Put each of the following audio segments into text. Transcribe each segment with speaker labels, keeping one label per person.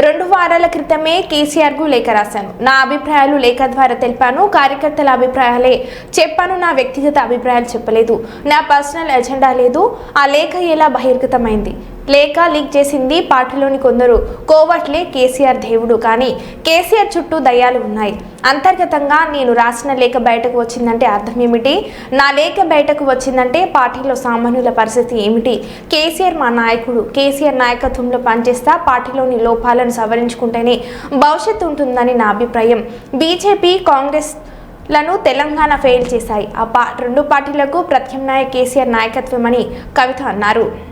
Speaker 1: రెండు వారాల క్రితమే కేసీఆర్కు లేఖ రాశాను. నా అభిప్రాయాలు లేఖ ద్వారా తెలిపాను. కార్యకర్తల అభిప్రాయాలే చెప్పాను. నా వ్యక్తిగత అభిప్రాయాలు చెప్పలేదు. నా పర్సనల్ ఎజెండా లేదు. ఆ లేఖ ఎలా బహిర్గతమైంది? లేఖ లీక్ చేసింది పార్టీలోని కొందరు. కోవట్లే కేసీఆర్ దేవుడు. కానీ కేసీఆర్ చుట్టూ దయ్యాలు ఉన్నాయి. అంతర్గతంగా నేను రాసిన లేఖ బయటకు వచ్చిందంటే అర్థం ఏమిటి? నా లేఖ బయటకు వచ్చిందంటే పార్టీలో సామాన్యుల పరిస్థితి ఏమిటి? కేసీఆర్ మా నాయకుడు. కేసీఆర్ నాయకత్వంలో పనిచేస్తా పార్టీలోని లోపాలను సవరించుకుంటేనే భవిష్యత్తు ఉంటుందని నా అభిప్రాయం. బీజేపీ కాంగ్రెస్లను తెలంగాణ ఫెయిల్ చేశాయి. ఆ పా రెండు పార్టీలకు ప్రత్యామ్నాయ కేసీఆర్ నాయకత్వం అని కవిత అన్నారు.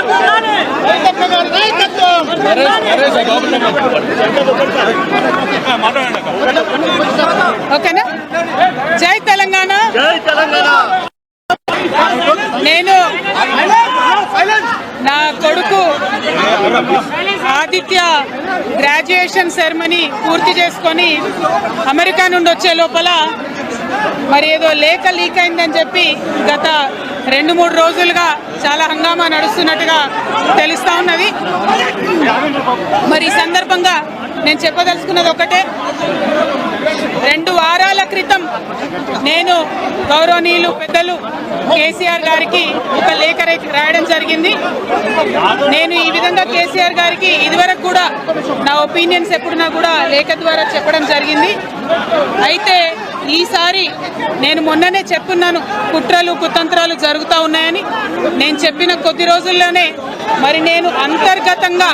Speaker 2: ఓకేనా? జై తెలంగాణ. నేను నా కొడుకు ఆదిత్య గ్రాడ్యుయేషన్ సెరమనీ పూర్తి చేసుకొని అమెరికా నుండి వచ్చే లోపల మరి ఏదో లేఖ లీక్ అయిందని చెప్పి గత రెండు మూడు రోజులుగా చాలా హంగామా నడుస్తున్నట్టుగా తెలుస్తూ ఉన్నది. మరి ఈ సందర్భంగా నేను చెప్పదలుచుకున్నది ఒకటే. రెండు వారాల క్రితం నేను గౌరవనీయులు పెద్దలు కేసీఆర్ గారికి ఒక లేఖ రాయడం జరిగింది. నేను ఈ విధంగా కేసీఆర్ గారికి ఇదివరకు కూడా నా ఒపీనియన్స్ ఎప్పుడున్నా కూడా లేఖ ద్వారా చెప్పడం జరిగింది. అయితే ఈసారి నేను మొన్ననే చెప్పున్నాను కుట్రలు కుతంత్రాలు జరుగుతూ ఉన్నాయని. నేను చెప్పిన కొద్ది రోజుల్లోనే మరి నేను అంతర్గతంగా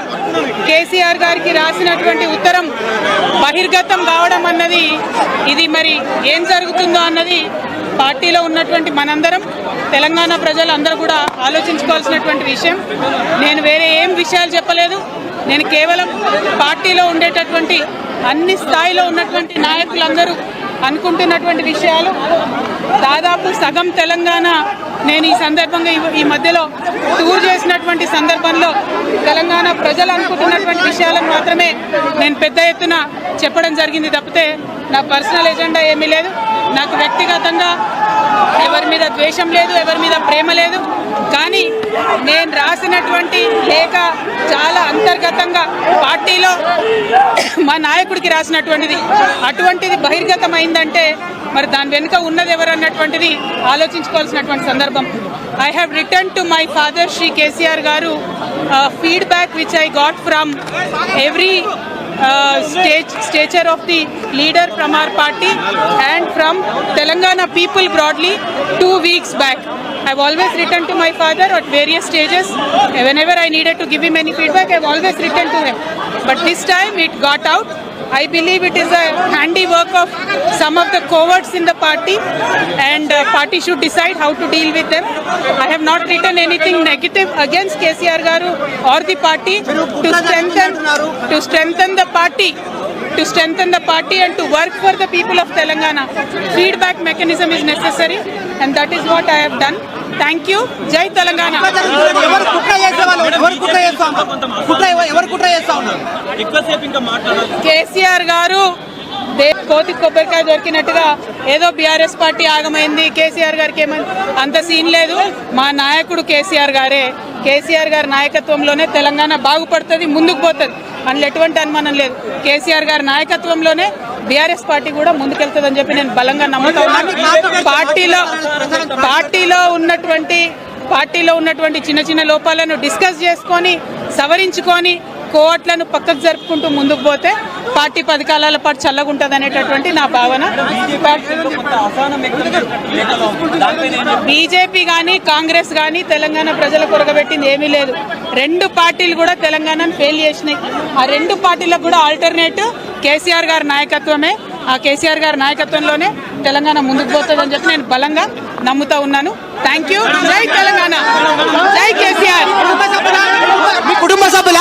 Speaker 2: కేసీఆర్ గారికి రాసినటువంటి ఉత్తరం బహిర్గతం కావడం అన్నది ఇది మరి ఏం జరుగుతుందో అన్నది పార్టీలో ఉన్నటువంటి మనందరం తెలంగాణ ప్రజలందరూ కూడా ఆలోచించుకోవాల్సినటువంటి విషయం. నేను వేరే ఏం విషయాలు చెప్పలేదు. నేను కేవలం పార్టీలో ఉండేటటువంటి అన్ని స్థాయిలో ఉన్నటువంటి నాయకులందరూ అనుకుంటున్నటువంటి విషయాలు. దాదాపు సగం తెలంగాణ నేను ఈ సందర్భంగా ఈ- మధ్యలో టూర్ చేసినటువంటి సందర్భంలో తెలంగాణ ప్రజలు అనుకుంటున్నటువంటి విషయాలను మాత్రమే నేను పెద్ద ఎత్తున చెప్పడం జరిగింది తప్పితే నా పర్సనల్ ఎజెండా ఏమీ లేదు. నాకు వ్యక్తిగతంగా ఎవరి మీద ద్వేషం లేదు ఎవరి మీద ప్రేమ లేదు. కానీ నేను రాసినటువంటి లేఖ చాలా అంతర్గతంగా పార్టీలో మా నాయకుడికి రాసినటువంటిది అటువంటిది బహిర్గతమైందంటే మరి దాని వెనుక ఉన్నది ఎవరన్నటువంటిది ఆలోచించుకోవాల్సినటువంటి సందర్భం I have return to my father Shri KCR garu feedback which I got from every uh, stature of the leader from from party and from Telangana people broadly two weeks back. I've always written to my father at various stages. Whenever I needed to give him any feedback, I've always written to him. But this time it got out. I believe it is a handiwork of some of the cowards in the party and uh, party should decide how to deal with them. I have not written anything negative against KCR Garu or the party to strengthen to strengthen the party to strengthen the party and to work for the people of Telangana. Feedback mechanism is necessary and that is what I have done.
Speaker 3: ఉన్నారు?
Speaker 4: ఎక్కువసేపు ఇంకా మాట్లాడాలి.
Speaker 2: కేసీఆర్ గారు కోతి కొబ్బరికాయ దొరికినట్టుగా ఏదో BRS party ఆగమైంది. KCR గారికి ఏమైంది అంత సీన్ లేదు. మా నాయకుడు కేసీఆర్ గారే. కేసీఆర్ గారి నాయకత్వంలోనే తెలంగాణ బాగుపడుతుంది ముందుకు పోతుంది. అందులో ఎటువంటి అనుమానం లేదు. కేసీఆర్ గారి నాయకత్వంలోనే బీఆర్ఎస్ పార్టీ కూడా ముందుకెళ్తుందని చెప్పి నేను బలంగా నమ్ముతా ఉన్నాను పార్టీలో పార్టీలో ఉన్నటువంటి పార్టీలో ఉన్నటువంటి చిన్న చిన్న లోపాలను డిస్కస్ చేసుకొని సవరించుకొని కోట్లను పక్కకు జరుపుకుంటూ ముందుకు పోతే పార్టీ పది కాలాల పాటు చల్లగుంటుంది అనేటటువంటి నా భావన? బీజేపీ కానీ కాంగ్రెస్ కానీ తెలంగాణ ప్రజల కొరగబెట్టింది ఏమీ లేదు. రెండు పార్టీలు కూడా తెలంగాణను ఫెయిల్ చేసినాయి. ఆ రెండు పార్టీలకు కూడా ఆల్టర్నేటివ్ కేసీఆర్ గారి నాయకత్వమే. ఆ కేసీఆర్ గారి నాయకత్వంలోనే తెలంగాణ ముందుకు పోతుందని చెప్పి నేను బలంగా నమ్ముతా ఉన్నాను. థ్యాంక్ యూ జై తెలంగాణ. జై కేసీఆర్.
Speaker 3: కుటుంబ సభ్యుల